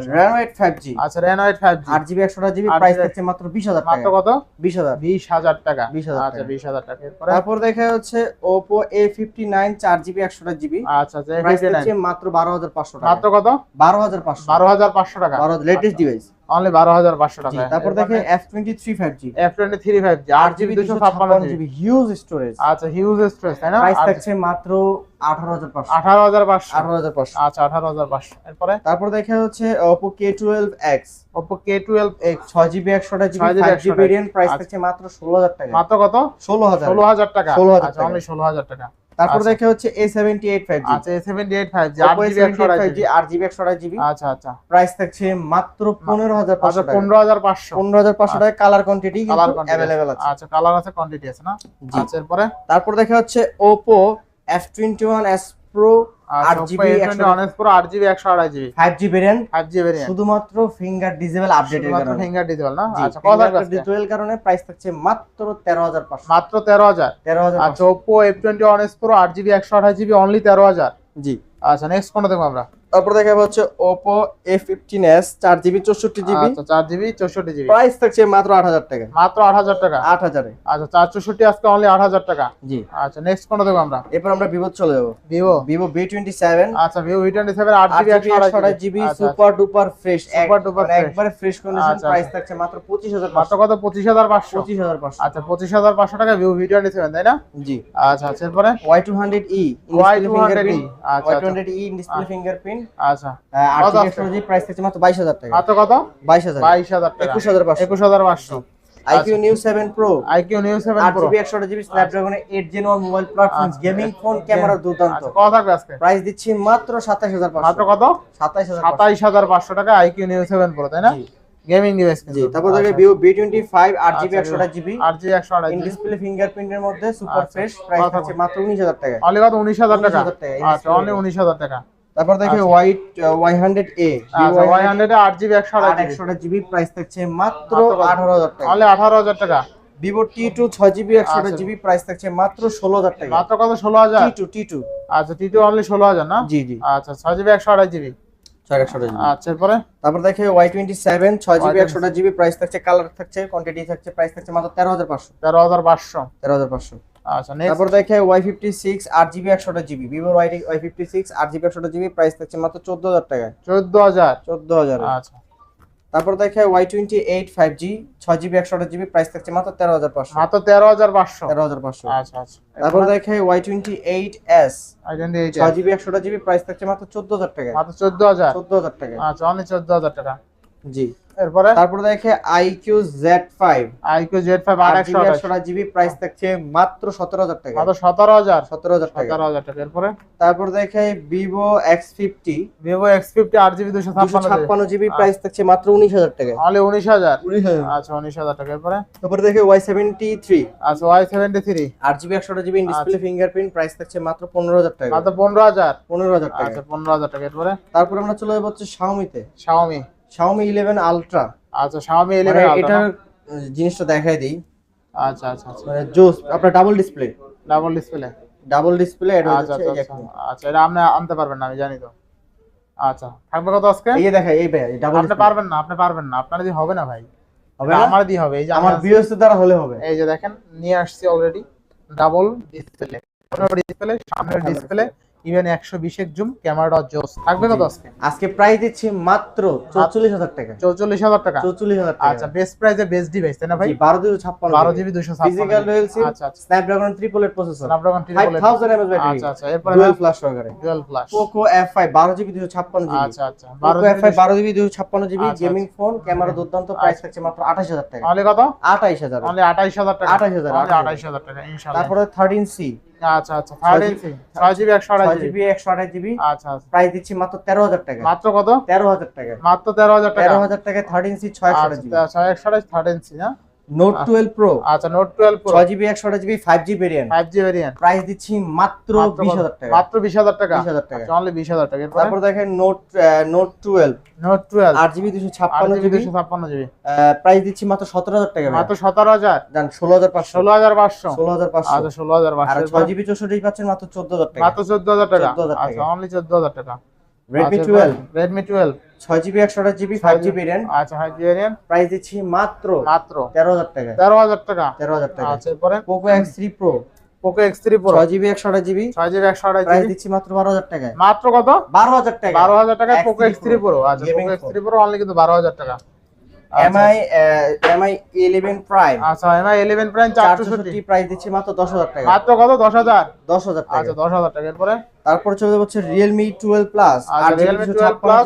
আচ্ছা Reno 8 5G
আট জিবি একশো জিবি
আট
প্রাইস থাকছে মাত্র বিশ হাজার
মাত্র কত?
বিশ হাজার।
20000 টাকা।
20,000
আচ্ছা 20000 টাকা। এরপরে?
তারপর দেখা হচ্ছে ওপো এ ফিফটি নাইন চার জিবি একশো জিবি
আচ্ছা আচ্ছা
প্রাইস থাকছে মাত্র বারো হাজার পাঁচশো টাকা।
মাত্র কত?
বারো হাজার পাঁচশো।
12500 টাকা।
বারো লেটেস্ট ডিভাইস
অনলি 12500 টাকা
তারপর দেখে F twenty three five G
F23 5G 8 GB 256
256
GB
GB huge storage
আচ্ছা হিউজ স্ট্রেস তাই না?
প্রাইস থাকছে মাত্র আঠারো হাজার
18500
আঠারো হাজার পাঁচশো।
আচ্ছা 18500 এরপরে?
তারপর দেখা হচ্ছে
Oppo K12X
ছয় জিবি একশোটা GB
6GB
five G
128
variant price. থাকছে মাত্র ষোলো হাজার টাকা।
মাত্র কত?
ষোলো হাজার।
16000 টাকা।
16,000
আচ্ছা
টাকা।
অনলি 16000 টাকা।
তারপর
আচ্ছা।
দেখা হচ্ছে A78 5G
আচ্ছা A78 5G
8GB পনেরো হাজার
আচ্ছা আচ্ছা।
প্রাইস থাকছে মাত্র 15500 টাকা।
15500
15500 কালার কোয়ান্টিটি কিন্তু अवेलेबल আছে।
আচ্ছা কালার আছে কোয়ান্টিটি আছে না? আচ্ছা এরপরে?
তারপর দেখা হচ্ছে
Oppo F21s pro
five G
five G
শুধুমাত্র ফিঙ্গার
ফিঙ্গার না? আচ্ছা
কারণে প্রাইস থাকছে মাত্র তেরো হাজার
মাত্র
তেরো হাজার?
তেরো হাজার এফ টোয়েন্টি তেরো হাজার।
জি।
আচ্ছা নেক্সট কোনটা দেখব আমরা?
তারপর দেখা হচ্ছে ওপো এ ফিফটিন এস চার জিবি চৌষট্টি জিবি
আচ্ছা 4 জিবি 64 জিবি
প্রাইস থাকছে মাত্র আট হাজার টাকা।
মাত্র 8000 টাকা?
আট হাজারে।
আচ্ছা 464 আজকে অনলি 8000 টাকা?
জি।
আচ্ছা নেক্সট কোনটা দেখব আমরা?
এরপর আমরা ভিভো চলে যাব।
Vivo
Vivo V twenty seven
আচ্ছা ভিভো V27
আট
8 জিবি
জিবি একশো GB super duper fresh
Super duper
একবারে ফ্রেশ কন্ডিশন প্রাইস। থাকছে মাত্র পঁচিশ হাজার
মাত্র কত? 25500
পঁচিশ হাজার পাঁচশো।
আচ্ছা 25500 টাকা ভিভো V27 তাই না?
জি।
আচ্ছা আচ্ছা এরপরে?
Y two hundred E
Y200e আচ্ছা
Y two hundred E display fingerprint
আচ্ছা।
আট
কত
জিবি
আছে?
একশো জিবি প্রাইস থাকছে মাত্র বাইশ হাজার টাকা।
মাত্র কত?
বাইশ হাজার।
22000 টাকা।
একুশ হাজার পাঁচশো।
21500
IQ Neo seven pro.
IQ Neo 7
আট
Pro
জিবি একশো জিবি স্ন্যাপড্রাগনের এইট জেন মোবাইল প্ল্যাটফর্ম
আচ্ছা।
গেমিং ফোন ক্যামেরা দুর্দান্ত।
আচ্ছা কত থাকবে আজকে?
প্রাইস দিচ্ছি মাত্র সাতাশ হাজার
মাত্র
পাঁচশো
কত?
সাতাশ হাজার
সাতাইশ হাজার পাঁচশো টাকা আইকিউ নিউ সেভেন প্রো তাই না? গেমিং ডিভাইস
জি তারপর দেখে ভিভো বি টোয়েন্টি ফাইভ আট জিবি
আচ্ছা,
একশোটা জিবি।
আট জিবি একশো আঠাশ
ইন ডিসপ্লে ফিঙ্গারপ্রিন্টের মধ্যে সুপার
আচ্ছা।
ফ্রেশ প্রাইস হচ্ছে মাত্র উনিশ হাজার টাকা।
অনলি কত? উনিশ হাজার টাকা?
19,000 টাকা,
আচ্ছা অনলি উনিশ হাজার টাকা।
তারপর দেখে
আচ্ছা।
Y hundred A
Y hundred আট জিবি একশো
একশোটা জিবি প্রাইস থাকছে মাত্র? আঠারো হাজার টাকা।
আঠারো হাজার টাকা।
ভিভো টি টু ছয় জিবি একশোটা। জিবি প্রাইস থাকছে মাত্র ষোলো হাজার টাকা।
মাত্র কত? ষোলো হাজার?
টি টু টি টু
আচ্ছা টি টু অনলি ষোলো হাজার না?
জি জি।
আচ্ছা ছয় জিবি একশো আঠাশ জিবি আচ্ছা এরপরে?
তারপর দেখে ওয়াই টোয়েন্টি সেভেন ছয় জিবি
Y27
একশোটা জিবি প্রাইস থাকছে। কালার থাকছে কোয়ান্টিটি থাকছে প্রাইস থাকছে মাত্র তেরো হাজার পাঁচশো।
তেরো হাজার পাঁচশো।
তেরো হাজার পাঁচশো।
আচ্ছা
তারপর দেখে ওয়াই ফিফটি সিক্স আট জিবি একশোটা জিবি। ভিভোর ওয়াই ওয়াই ফিফটি সিক্স আট জিবি একশোটা জিবি প্রাইস থাকছে মাত্র চোদ্দ হাজার টাকা
চোদ্দ হাজার।
চোদ্দ হাজার।
আচ্ছা।
তারপর দেখে Y twenty eight five G ছয় জিবি একশোটা জিবি প্রাইস থাকছে মাত্র তেরো হাজার পাঁচশো।
মাত্র তেরো হাজার পাঁচশো।
তেরো হাজার পাঁচশো।
আচ্ছা আচ্ছা।
তারপর দেখে ওয়াই টোয়েন্টি এইট এস
আইডেন্টি এইট
ছয় জিবি একশোটা জিবি প্রাইস থাকছে মাত্র চোদ্দ হাজার টাকা
মাত্র চোদ্দ হাজার।
চোদ্দ হাজার টাকা
আচ্ছা অনলি চোদ্দ হাজার টাকা।
জি।
এরপরে?
তারপর দেখে জেড ফাইভ
আট
আট
একশো
জিবি জিবি প্রাইস থাকছে মাত্র সতেরো হাজার টাকা।
মাত্র সতেরো হাজার?
সতেরো হাজার টাকা।
সতেরো হাজার টাকা। এরপরে?
তারপর দেখে X fifty
Vivo X fifty আট জিবি
প্রাইস থাকছে মাত্র উনিশ হাজার টাকা।
অনলি উনিশ হাজার?
উনিশ হাজার।
আচ্ছা উনিশ হাজার টাকা। এরপরে?
তারপর দেখে ওয়াই সেভেন্টি থ্রি
আচ্ছা ওয়াই সেভেন্টি থ্রি
আট জিবি একশোটা জিবি ডিসপ্লে ফিঙ্গারপ্রিন্ট প্রাইস থাকছে মাত্র পনেরো হাজার টাকা।
মাত্র পনেরো হাজার?
পনেরো হাজার টাকা।
আচ্ছা পনেরো হাজার টাকা। এরপরে?
তারপর আমরা চলে যাব হচ্ছে শাওমিতে
শাওমি
শাওমি ইলেভেন আলট্রা
আচ্ছা শাওমি
মানে
ইলেভেন
এটার আহ, জিনিসটা দেখাই দিই।
আচ্ছা আচ্ছা আচ্ছা।
মানে জোস আপনার double display
double display
double display এটা
আচ্ছা আচ্ছা আচ্ছা। আচ্ছা এটা আপনি আনতে পারবেন না আমি জানি তো। আচ্ছা থাকবে কত আজকে?
এই দেখাই এই ভাই ডাবল
আপনি পারবেন না আপনি পারবেন না আপনার দিয়ে হবে না ভাই
হবে
আমার দিয়ে হবে এই যে
আমার
আমার
দ্বারা হলে হবে।
এই যে দেখেন নিয়ে আসছি অলরেডি ডাবল ডিসপ্লে ডিসপ্লে সামনের ডিসপ্লে ইভেন একশো বিশ এক জুম ক্যামেরাটা জোস থাকবে কত আজকে?
আজকে প্রাইস দিচ্ছি মাত্র চৌচল্লিশ হাজার টাকা।
চৌচল্লিশ হাজার টাকা?
চৌচল্লিশ হাজার
আচ্ছা বেস্ট প্রাইসে বেস্ট ডিভাইস তাই না ভাই?
বারো দুশো ছাপ্পান্ন
বারো জিবি দুশো
ফিজিক্যাল রয়েল
আচ্ছা আচ্ছা।
Snapdragon triple eight processor
Snapdragon
five thousand MS battery
আচ্ছা আচ্ছা এরপরে
ডুয়েল ফ্ল্যাশ সহকারে
dual flash
Poco F five বারো জিবি দুশো ছাপ্পান্ন জিবি।
আচ্ছা আচ্ছা
পোকো এফ ফাইভ বারো জিবি দুশো ছাপ্পান্ন জিবি
আচ্ছা,
গেমিং ফোন ক্যামেরা দুর্দান্ত প্রাইস থাকছে মাত্র আঠাশ হাজার টাকা।
অনলি কত?
আঠাইশ হাজার।
অনলি আঠাইশ হাজার টাকা।
28,000,
অনলি
28,000
আঠাইশ হাজার। টাকা ইনশাআল্লাহ।
তারপরে থার্টিন সি
আচ্ছা আচ্ছা থার্ড জিবি আচ্ছা আচ্ছা।
প্রাইস দিচ্ছি মাত্র তেরো হাজার টাকা।
মাত্র কত?
তেরো হাজার টাকা।
মাত্র তেরো হাজার টাকা।
তেরো হাজার টাকা থার্টিন ইঞ্চি ছয় জিবি
আচ্ছা ছয় একশো আঠাশ থার্ড ইঞ্চি হ্যাঁ?
নোট টুয়েলভ প্রো
আচ্ছা নোট টুয়েলভ প্রো
ছয় জিবি একশো আঠাশ GB five G variant
five variant
price দিচ্ছি মাত্র বিশ হাজার টাকা।
মাত্র বিশ হাজার টাকা?
বিশ হাজার টাকা।
অনলি বিশ হাজার টাকা। এরপরে?
তারপর দেখেন Note Note twelve
Note twelve
আট জিবি দুশো
আট
ছাপ্পান্ন
জিবি
জিবি
দুশো ছাপ্পান্ন জিবি
প্রাইস দিচ্ছি মাত্র সতেরো হাজার টাকা
মাত্র সতেরো হাজার?
জান ষোলো হাজার পাঁচশো।
ষোলো হাজার পাঁচশো।
ষোলো হাজার পাঁচশো।
আচ্ছা ষোলো হাজার
আর
পাঁচশো
ছয় জিবি চৌষট্টি পাচ্ছেন মাত্র চোদ্দ হাজার টাকা।
মাত্র চোদ্দ হাজার টাকা? আচ্ছা। অনলি চোদ্দ হাজার টাকা।
টুয়েলভ ছয় জিবি একশো আঠাশ জিবি ফাইভ জিবি ভেরিয়েন্ট
আচ্ছা জি ভেরিয়েন্ট
প্রাইস দিচ্ছি মাত্র
মাত্র।
তেরো হাজার টাকা।
তেরো হাজার টাকা?
তেরো হাজার টাকা।
আচ্ছা এরপরে?
প্রো ছয় জিবি একশো আঠাশ জিবি
ছয় জিবি একশো আঠাশ
প্রাইস
জিবি
দিচ্ছি মাত্র বারো হাজার টাকায়।
মাত্র কত?
বারো হাজার টাকা।
বারো হাজার টাকায় পোকো
X3
Pro আচ্ছা
phone।
থ্রি প্রো অনলি কিন্তু বারো হাজার টাকা।
এমআই এমআই ইলেভেন প্রাইম
আচ্ছা এমআই ইলেভেন প্রাইম চারশো
চারশোষট্টি প্রাইস দিচ্ছি মাত্র দশ হাজার টাকা।
মাত্র কত? দশ হাজার?
দশ হাজার টাকা।
আচ্ছা দশ হাজার টাকা। এরপরে?
তারপর চলে যাচ্ছে রিয়েলমি টুয়েলভ প্লাস
আচ্ছা,
আর
Realme
Realme
12
twelve plus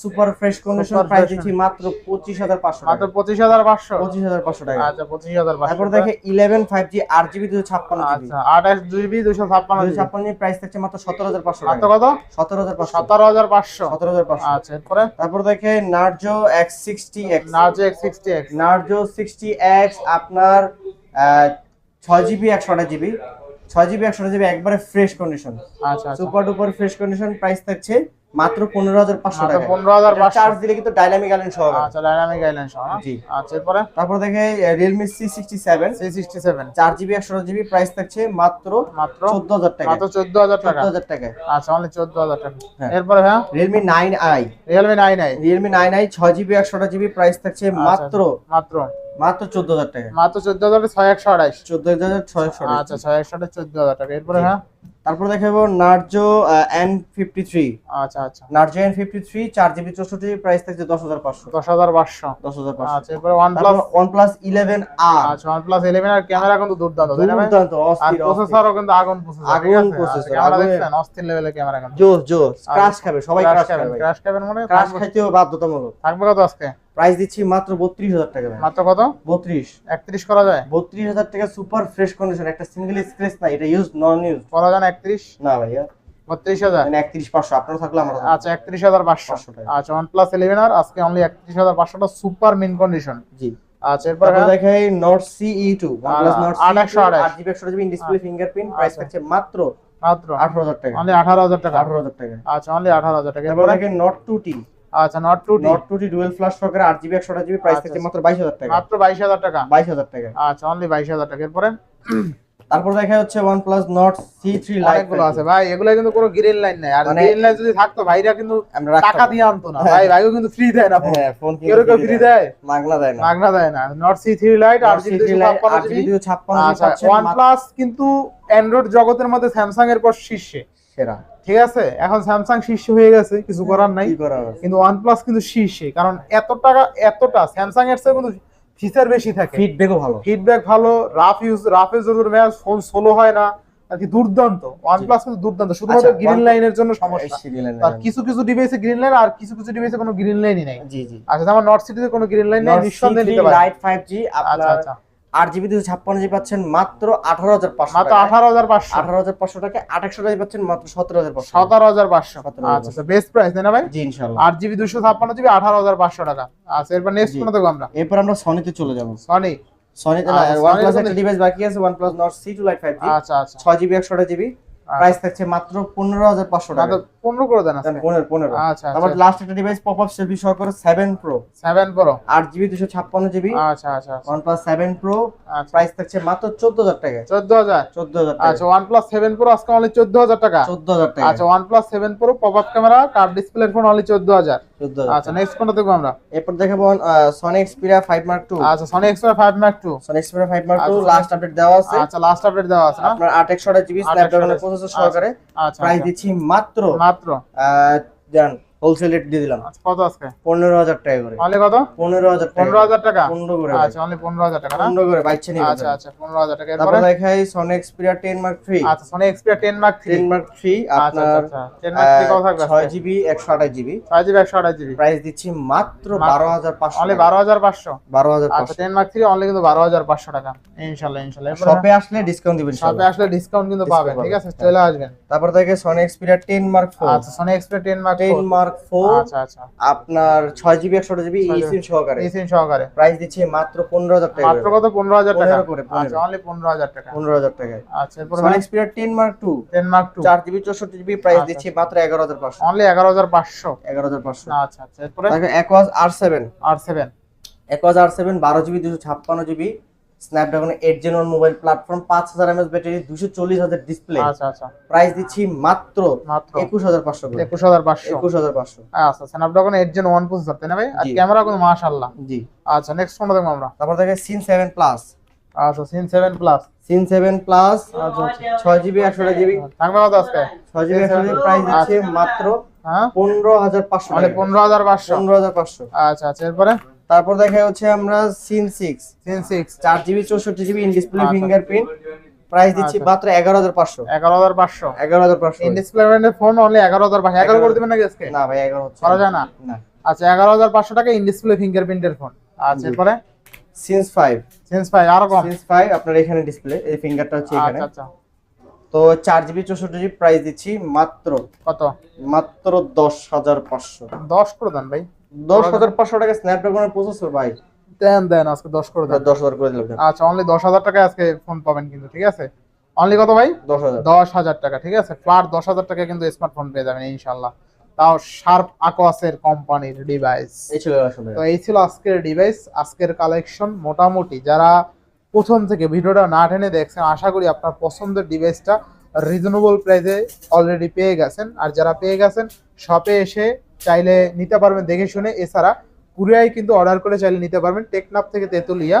super fresh condition price দিচ্ছি মাত্র
25500
টাকা। মাত্র 25500 25500 টাকা।
আচ্ছা 25500
এরপর দেখে 11 5G RGB 256
আচ্ছা 28GB
256 256GB প্রাইস থাকছে মাত্র
17500
টাকা।
কত?
17500 17500 17500
আচ্ছা এরপর?
তারপর দেখে
Narzo X60X Narzo
X60X Narzo 60X আপনার 6GB 128GB ছয় জিবি একশো আঠাশ জিবি একবারে ফ্রেশ কন্ডিশন
আচ্ছা
super duper fresh condition price থাকছে মাত্র পনেরো হাজার পাঁচশো টাকা।
পনেরো হাজার
চার্জ দিলে কিন্তু ডাইনামিক আইল্যান্ড সহ
আচ্ছা ডাইনামিক আইল্যান্ড সহ
জি।
আচ্ছা এরপরে?
তারপর দেখে Realme C sixty seven
C sixty seven
চার জিবি একশো জিবি প্রাইস থাকছে মাত্র
মাত্র
চোদ্দ হাজার টাকা।
মাত্র চোদ্দ হাজার টাকা।
হাজার টাকা।
আচ্ছা অনলি চোদ্দ হাজার টাকা।
হ্যাঁ।
এরপরে হ্যাঁ?
Realme nine i
Realme nine i
Realme nine i ছয় জিবি একশো জিবি প্রাইস থাকছে
আচ্ছা,
মাত্র
মাত্র।
মাত্র চোদ্দ হাজার টাকা।
মাত্র চোদ্দ হাজার ছয় একশো আঠাইশ
চোদ্দ হাজার ছয়শো
আচ্ছা ছয় একশো আঠাইশ চোদ্দ হাজার টাকা। এরপরে হ্যাঁ?
তারপর দেখাবো নার্জো
আচ্ছা আচ্ছা।
নার্জো এন ফিফটি থ্রি চার জিবি চৌষট্টি জিবি প্রাইস থাকছে দশ হাজার পাঁচশো।
দশ হাজার পাঁচশো।
দশ হাজার পাঁচশো।
আচ্ছা এরপরে আচ্ছা ক্যামেরা কিন্তু দুর্দান্ত তাই না
দুর্দান্ত অস্থির।
প্রসেসরও কিন্তু আগুন প্রসেসর
আগুন
ক্যামেরা দেখছেন? অস্থির লেভেলের ক্যামেরা কিন্তু।
জোস জোস ক্রাশ খাবে সবাই ক্রাশ খাবে
ক্র্যাশ খাবেন মানে থাকবে-
খাইতেও বাধ্যতামূলক।
থাকবে কত আজকে?
প্রাইস দিচ্ছি মাত্র বত্রিশ হাজার টাকা
মাত্র কত?
বত্রিশ।
একত্রিশ করা যায়?
বত্রিশ হাজার টাকা সুপার ফ্রেশ কন্ডিশন একটা সিঙ্গেল স্ক্রেচ না এটা ইউজ নন ইউজ
করা যায় একত্রিশ?
না ভাইয়া।
বত্রিশ হাজার?
মানে একত্রিশ পাঁচশো আপনার থাকলে আমরা
আচ্ছা একত্রিশ হাজার পাঁচশো।
500 টাকা।
আচ্ছা ওয়ান প্লাস ইলেভেন আর আজকে অনলি একত্রিশ হাজার পাঁচশোটা সুপার মিন কন্ডিশন
জি।
আচ্ছা এরপরে হ্যাঁ,
দেখাই নট সি ই টু
আট একশো
জিবি একশো জিবি ডিসপ্লে ফিঙ্গারপ্রিন্ট প্রাইস। থাকছে মাত্র
মাত্র।
আঠারো হাজার টাকা।
অনলি আঠারো হাজার টাকা।
আঠারো হাজার টাকা।
আচ্ছা অনলি আঠারো হাজার টাকা। এরপরে?
দেখেন নট টু টি
আচ্ছা Nord two
Nord two dual flash সহকারে আট জিবি একশো জিবি প্রাইস
আচ্ছা,
থাকছে
আচ্ছা।
মাত্র বাইশ হাজার টাকা।
মাত্র বাইশ হাজার টাকা?
বাইশ হাজার টাকা।
আচ্ছা অনলি বাইশ হাজার টাকা। এরপরে?
তারপর দেখা যাচ্ছে নট সি থ্রি লাইট
অনেকগুলো আছে। ভাই এগুলো কিন্তু কোনো গ্রিন লাইন নাই। আর
মানে-
গ্রিন লাইন যদি থাকতো ভাইরা কিন্তু টাকা দিয়ে আনতো না। ভাই ভাইও কিন্তু ফ্রি দেয় না ফোন
হ্যাঁ ফোন
কেউ কেউ ফ্রি দেয়।
মাগনা দেয় না।
মাগনা দেয় না। নট সি থ্রি লাইট আর জিবি দুশো ছাপ্পান্ন
আট জিবি
জিবি
দুশো ছাপ্পান্ন জিবি
আচ্ছা প্লাস কিন্তু অ্যান্ড্রয়েড জগতের মধ্যে স্যামসাং এর পর শীর্ষে।
সেরা।
ঠিক আছে? এখন স্যামসাং শীর্ষ হয়ে গেছে কিছু করার নাই? কিন্তু ওয়ান কিন্তু শীর্ষে কারণ এত টাকা এতটা স্যামসাং এর চেয়ে কিন্তু ফিচার বেশি থাকে।
ফিডব্যাকও ভালো।
ফিডব্যাক ভালো rough use rough use match phone সোলো হয় না আর কি দুর্দান্ত। ওয়ানপ্লাস কিন্তু দুর্দান্ত শুধুমাত্র
আচ্ছা,
গ্রিন লাইনের জন্য সমস্যা। আর কিছু কিছু ডিভাইসে গ্রিন লাইন আর কিছু কিছু ডিভাইসে কোনো গ্রিন লাইনই নাই।
জি জি।
আচ্ছা যেমন নর্থ সিটিতে কোনো গ্রিন লাইন নেই নিঃসন্দেহে নিতে পারে
লাইট ফাইভ জি
আচ্ছা
আপনার
আচ্ছা।
আট জিবি দুশো ছাপ্পান্ন জিবি পাচ্ছেন মাত্র আঠারো হাজার পাঁচশো
মাত্র আঠারো হাজার পাঁচশো।
আঠারো হাজার পাঁচশো টাকা আঠাশশো টাকা পাচ্ছেন মাত্র সতেরো হাজার পাঁচশো
সতেরো হাজার পাঁচশো। আচ্ছা আচ্ছা বেস্ট প্রাইস তাই না ভাই?
জি ইনশাল্লাহ
আট জিবি দুশো ছাপ্পান্ন জিবি আঠারো হাজার পাঁচশো টাকা। আচ্ছা এরপর নেক্সট। কোনো দেখব আমরা?
এরপর আমরা সনিতে চলে যাব।
সনি
সনিতে
আচ্ছা,
ওয়ান প্লাস একটা ডিভাইস বাকি আছে OnePlus Nord C two lite five
আচ্ছা আচ্ছা।
ছয় জিবি একশো জিবি। প্রাইস থাকছে মাত্র পনেরো হাজার পাঁচশো টাকা।
করে দেন আজকে। আচ্ছা
তারপর
আচ্ছা
লাস্ট একটা ডিভাইস পপ আপ সেলফি সহকারে সেভেন প্রো
সেভেন প্রো
আট জিবি দুশো ছাপ্পান্ন জিবি
আচ্ছা আচ্ছা আচ্ছা।
ওয়ান প্লাস সেভেন প্রো
আচ্ছা।
প্রাইস থাকছে মাত্র চোদ্দ হাজার টাকা।
চোদ্দ হাজার?
চোদ্দ হাজার
আচ্ছা প্লাস সেভেন প্রো আজকে অনলি চোদ্দ হাজার টাকা?
চোদ্দ হাজার টাকা।
আচ্ছা OnePlus seven pro pop up camera কার ডিসপ্লে ফোন অনলি চোদ্দ হাজার।
চোদ্দ
আচ্ছা নেক্সট কোনটা দেখব আমরা?
এরপর দেখাবো Sony Xperia five mark two
আচ্ছা Sony Xperia five mark two
Sony Xperia five mark two
আচ্ছা,
লাস্ট আপডেট দেওয়া আছে।
আচ্ছা লাস্ট আপডেট দেওয়া আছে
আপনার আট একশো জিবি
8
স্ন্যাপড্রাগনের
128
প্রসেসর সহকারে
আচ্ছা
প্রাইস
আচ্ছা।
দিচ্ছি মাত্র
মাত্র।
জান হোলসেল রেট দিয়ে দিলাম।
আচ্ছা কত আজকে?
পনেরো হাজার টাকা করে।
অনলি কত?
পনেরো হাজার টাকা।
পনেরো হাজার টাকা?
পনেরো করে
আচ্ছা অনলি পনেরো হাজার টাকা না?
পনেরো করে বাইচ্ছে নিয়ে
আচ্ছা আচ্ছা পনেরো হাজার টাকা।
তারপর
এরপরে
দেখাই Sony Xperia ten mark three
আচ্ছা Sony Xperia ten mark three
ten mark three
আচ্ছা
আপনার
আচ্ছা। মার্ক থ্রি কত থাকবে
ছয় জিবি একশো আঠাশ জিবি
ছয় জিবি একশো আঠাশ জিবি
প্রাইস দিচ্ছি মাত্র
মাত্র
বারো হাজার পাঁচশো
অনলি বারো হাজার পাঁচশো?
বারো হাজার
আচ্ছা
পাঁচশো
টেন মার্ক থ্রি অনলি কিন্তু বারো হাজার পাঁচশো টাকা। ইনশাল্লাহ ইনশাল্লাহ। এরপরে?
শপে আসলে ডিসকাউন্ট দিবেন
শপে আসলে ডিসকাউন্ট কিন্তু পাবেন ঠিক আছে? চলে আসবেন।
তারপর দেখে সনি এক্সপিরিয়া টেন মার্ক
আচ্ছা Sony Xperia ten mark
ten mark four
আচ্ছা আচ্ছা।
আপনার ছয় জিবি একশো জিবি
ছয়
সহকারে।
এই সিম সহকারে।
প্রাইস দিচ্ছি মাত্র পনেরো হাজার টাকা
মাত্র কত? পনেরো হাজার টাকা।
করে,
আচ্ছা অনলি পনেরো হাজার টাকা।
পনেরো হাজার টাকায়।
আচ্ছা এরপরে
Xperia ten mark two
ten mark two
চার জিবি চৌষট্টি জিবি প্রাইস
আচ্ছা।
দিচ্ছি মাত্র এগারো হাজার পাঁচশো।
অনলি এগারো হাজার পাঁচশো।
এগারো হাজার পাঁচশো।
আচ্ছা আচ্ছা এরপরে?
Aquos R seven
R seven
Aquos R seven বারো জিবি দুশো ছাপ্পান্ন GB Snapdragon eight Gen one mobile platform পাঁচ হাজার এমএস ব্যাটারি দুশো চল্লিশ হাজার ডিসপ্লে
আচ্ছা আচ্ছা।
প্রাইস দিচ্ছি মাত্র
মাত্র।
একুশ হাজার পাঁচশো
একুশ হাজার পাঁচশো।
একুশ হাজার পাঁচশো।
আচ্ছা Snapdragon eight Gen one processor তাই না ভাই? আর। ক্যামেরা কিন্তু মাশাআল্লাহ।
জি।
আচ্ছা নেক্সট কোনটা দেখব আমরা।
তারপর দেখে সিন সেভেন প্লাস
আচ্ছা সিন সেভেন প্লাস
সিন সেভেন প্লাস
আচ্ছা আচ্ছা।
ছয় জিবি একশো জিবি
থাকবে কত আজকে?
ছয় জিবি একশো জিবি প্রাইস দিচ্ছে মাত্র
হ্যাঁ?
পনেরো হাজার পাঁচশো
অনলি পনেরো হাজার পাঁচশো।
পনেরো হাজার পাঁচশো।
আচ্ছা আচ্ছা। এরপরে?
তারপর দেখা হচ্ছে আমরা সিন সিক্স
সিন সিক্স
চার জিবি চৌষট্টি GB in display. Fingerprint price দিচ্ছি
আচ্ছা।
মাত্র এগারো হাজার পাঁচশো।
এগারো হাজার পাঁচশো।
এগারো হাজার পাঁচশো।
ইন ডিসপ্লে ফোন অনলি এগারো হাজার পাঁচশো। এগারো করে দেবেন নাকি আজকে?
না ভাই এগারো
করা যায় না? আচ্ছা এগারো হাজার পাঁচশো টাকা ইন ডিসপ্লে ফিঙ্গারপ্রিন্টের ফোন আচ্ছা এরপরে?
সিন্স ফাইভ
সেন্স পাই আরও কম।
সিন্স ফাইভ আপনার এখানে ডিসপ্লে এই ফিঙ্গারটা হচ্ছে এখানে।
আচ্ছা আচ্ছা।
তো চার জিবি চৌষট্টি জিবি প্রাইস দিচ্ছি মাত্র
কত?
মাত্র দশ হাজার পাঁচশো।
দশ করে দেন ভাই।
দশ হাজার পাঁচশো টাকা স্ন্যাপড্রাগনের প্রসেসর ভাই।
দেন দেন আজকে দশ করে দেন।
দশ হাজার করে দিলাম
আচ্ছা অনলি দশ হাজার টাকায় আজকে ফোন পাবেন কিন্তু ঠিক আছে? অনলি কত ভাই?
দশ হাজার।
দশ হাজার টাকা ঠিক আছে? ফ্ল্যাট দশ হাজার টাকা কিন্তু স্মার্টফোন পেয়ে যাবেন ইনশাল্লাহ তাও শার্প আকোয়াসের কোম্পানির ডিভাইস
এই ছিল আসলে
তো এই ছিল আজকের ডিভাইস আজকের কালেকশন মোটামুটি যারা প্রথম থেকে ভিডিওটা না টেনে দেখছেন আশা করি আপনার পছন্দের ডিভাইসটা রিজনেবল প্রাইসে অলরেডি পেয়ে গেছেন। আর যারা পেয়ে গেছেন শপে এসে চাইলে নিতে পারবেন দেখে শুনে। এছাড়া কুরিয়ায় কিন্তু অর্ডার করে চাইলে নিতে পারবেন। টেকনাপ থেকে তেতুলিয়া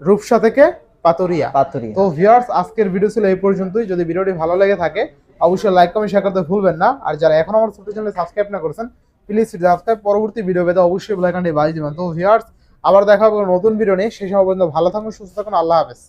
রূপসা থেকে পাতুরিয়া।
পাথরি
তো ভিউয়ার্স আজকের ভিডিও ছিল এই পর্যন্তই। যদি ভিডিওটি ভালো লেগে থাকে অবশ্যই লাইক কমেন্ট শেয়ার করতে ভুলবেন না। আর যারা এখন আমার ছোট চ্যানেলে সাবস্ক্রাইব না করেছেন প্লিজ সাবস্ক্রাইব পরবর্তী ভিডিও পেতে অবশ্যই বেল আইকনটি বাজিয়ে দিবেন। তো ভিউয়ার্স আবার দেখা হবে নতুন ভিডিও নিয়ে। সেই সময় পর্যন্ত ভালো থাকুন সুস্থ থাকুন। আল্লাহ হাফেজ।